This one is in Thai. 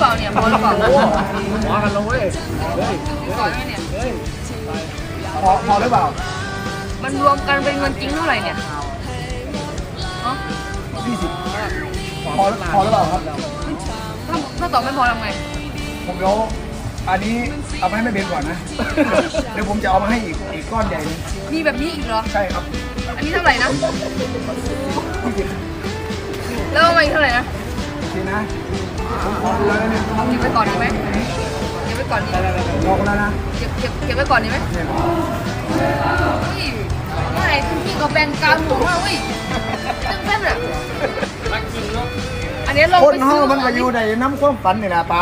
พอหรือเปล่าโอ้หัวกันลงเว้ยเฮ้ยก่อนไหมเนี่ยเฮ้ยพอพอหรือเปล่า มันรวมกันเป็นเงินจริงเท่าไหร่เนี่ยฮะยี่สิบพอพอหรือเปล่าครับ ถ้าถ้าตอบไม่พอทำไง ผมเดี๋ยวอันนี้เอาไปให้แม่เบนก่อนนะ เดี๋ยวผมจะเอามาให้อีกอีกก้อนใหญ่หนึงมีแบบนี้อีกเหรอ ใช่ครับ อันนี้เท่าไหร่นะยี่สิบแล้วเอามาอีกเท่าไหร่นะทีนะผมขอดูแล้ว เนี่ยเก็บไว้ก่อนดีไหมเก็บไว้ก่อนดีลองแล้วนะเก็บเก็บเก็บไว้ก่อนดีไหมเนี่ยเฮ้ยเมื่อไหร่พี่ก็แบ่งกลางหมูว่าเว้ยตึ้งเส้นอะรักจริงเนาะอันนี้ลองคนไปห้อซื้งมันก็อยู่ในน้ำความฝันนี่นะไป